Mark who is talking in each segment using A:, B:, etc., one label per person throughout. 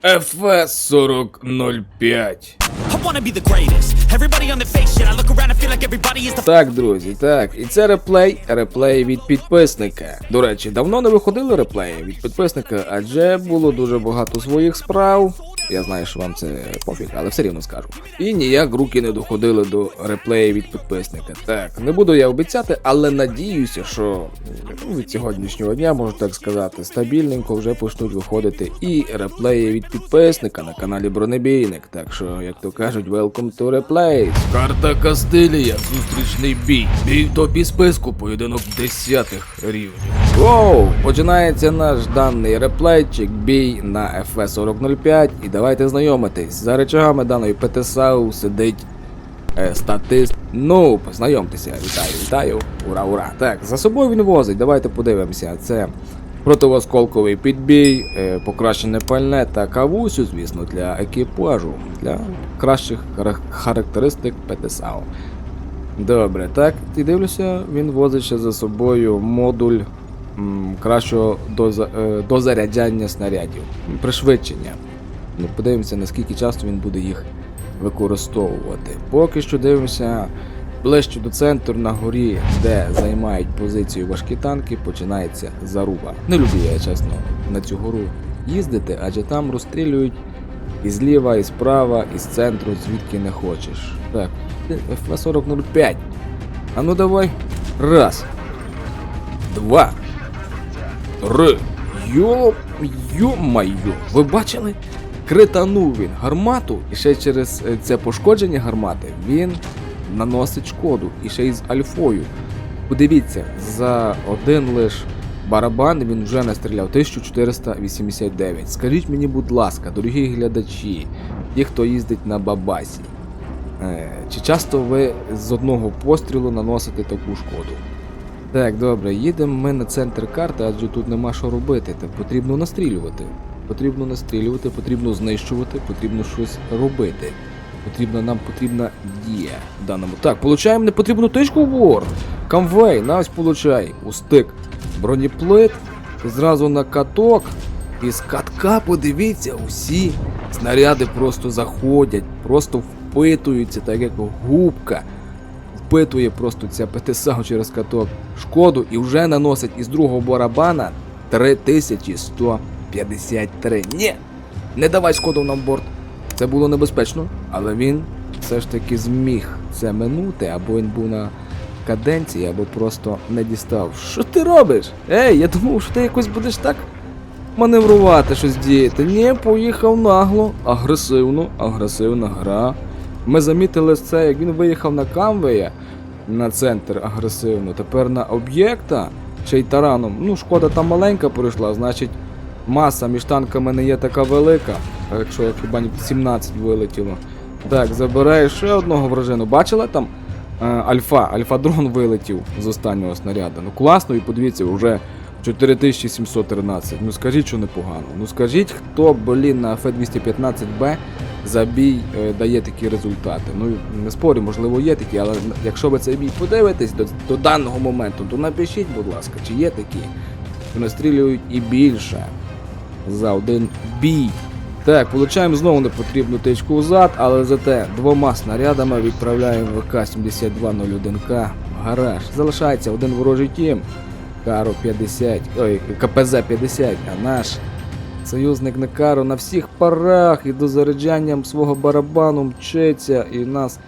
A: ФС 4005
B: так, друзі, так, і це реплей, реплей від підписника. До речі, давно не виходили реплеї від підписника, адже було дуже багато своїх справ. Я знаю, що вам це пофіг, але все рівно скажу. І ніяк руки не доходили до реплеї від підписника. Так, не буду я обіцяти, але надіюся, що ну, від сьогоднішнього дня, можу так сказати, стабільненько вже почнуть виходити і реплеї від підписника на каналі Бронебійник. Так що, як то кажуть, welcome to replays. Карта Кастилія, зустрічний бій. Бій в топі списку, поєдинок десятих рівнів. Воу! Починається наш даний реплейчик, бій на FS4005. І давайте знайомитись. За речагами даної ПТСАУ сидить Е, статист. Ну, познайомтеся, вітаю, вітаю. Ура, ура. Так, за собою він возить, давайте подивимося. Це противосколковий підбій, е, покращене пальне та кавусю, звісно, для екіпажу, для кращих характеристик ПТСАУ. Добре, так, і дивлюся, він возить за собою модуль кращого доза, е, дозаряджання снарядів, пришвидшення. Ну, подивимося, наскільки часто він буде їх використовувати. Поки що дивимося ближче до центру на горі, де займають позицію важкі танки, починається заруба. Не люблю я, чесно, на цю гору їздити, адже там розстрілюють і зліва, і справа, і з центру, звідки не хочеш. Так, ФВ-4005. А ну давай. Раз. Два. Три. Йо. Йо-майо. Ви бачили? Кританув він гармату, і ще через е, це пошкодження гармати він наносить шкоду. І ще й з альфою. Подивіться, за один лиш барабан він вже настріляв 1489. Скажіть мені, будь ласка, дорогі глядачі, ті, хто їздить на бабасі. Е, Чи часто ви з одного пострілу наносите таку шкоду? Так, добре, їдемо ми на центр карти, адже тут нема що робити. Та потрібно настрілювати. Потрібно настрілювати, потрібно знищувати, потрібно щось робити. Потрібна нам потрібна дія в даному. Так, получаємо непотрібну тичку в борт. Камвей, на ось получай. Устик. Бронеплит. Зразу на каток. І з катка, подивіться, усі снаряди просто заходять, просто впитуються, так як губка впитує просто ця ПТСА через каток шкоду і вже наносить із другого барабана 3153. Ні! Не давай шкоду нам борт. Це було небезпечно, але він все ж таки зміг це минути, або він був на каденції, або просто не дістав. Що ти робиш? Ей, я думав, що ти якось будеш так маневрувати, щось діяти. Ні, поїхав нагло, агресивно, агресивна гра. Ми замітили це, як він виїхав на Камвея на центр агресивно. Тепер на об'єкта, ще й тараном. Ну, шкода там маленька пройшла, значить маса між танками не є така велика. Якщо як хіба ні 17 вилетіло. Так, забирає ще одного вражину. Бачила там? Е, Альфа, Альфа-дрон вилетів з останнього снаряду. Ну класно, і подивіться, вже 4713. Ну скажіть, що непогано. Ну скажіть, хто, блін, на Ф-215Б за бій е, дає такі результати. Ну, не спорю, можливо, є такі, але якщо ви цей бій подивитесь до, до даного моменту, то напишіть, будь ласка, чи є такі, що настрілюють і більше за один бій. Так, получаємо знову непотрібну тичку у зад, але зате двома снарядами відправляємо ВК-7201К в гараж. Залишається один ворожий тім. Каро 50, ой, КПЗ 50, а наш союзник Некаро на всіх парах і до заряджанням свого барабану мчиться, і нас.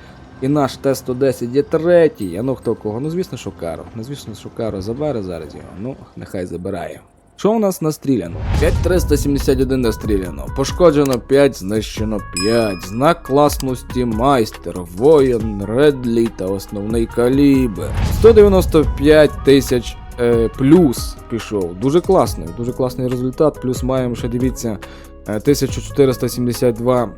B: І наш Т-110 є третій. А ну хто кого? Ну звісно, що Каро. Ну звісно, що Каро забере зараз його. Ну, нехай забирає. Що у нас настріляно? 5371 настріляно. Пошкоджено 5, знищено 5. Знак класності майстер, воїн, редлі та основний калібр. 195 тисяч е, плюс пішов. Дуже класний, дуже класний результат. Плюс маємо ще дивіться. е, 1472 е,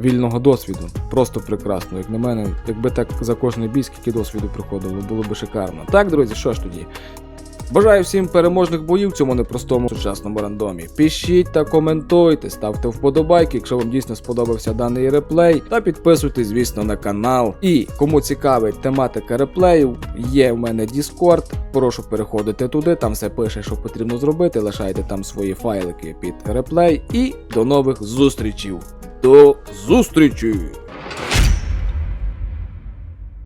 B: вільного досвіду. Просто прекрасно. Як на мене, якби так за кожний бій, скільки досвіду приходило, було б шикарно. Так, друзі, що ж тоді? Бажаю всім переможних боїв в цьому непростому сучасному рандомі. Пишіть та коментуйте, ставте вподобайки, якщо вам дійсно сподобався даний реплей, та підписуйтесь, звісно, на канал. І кому цікавить тематика реплеїв, є в мене Discord. Прошу переходити туди, там все пише, що потрібно зробити. Лишайте там свої файлики під реплей. І до нових зустрічей. До зустрічі!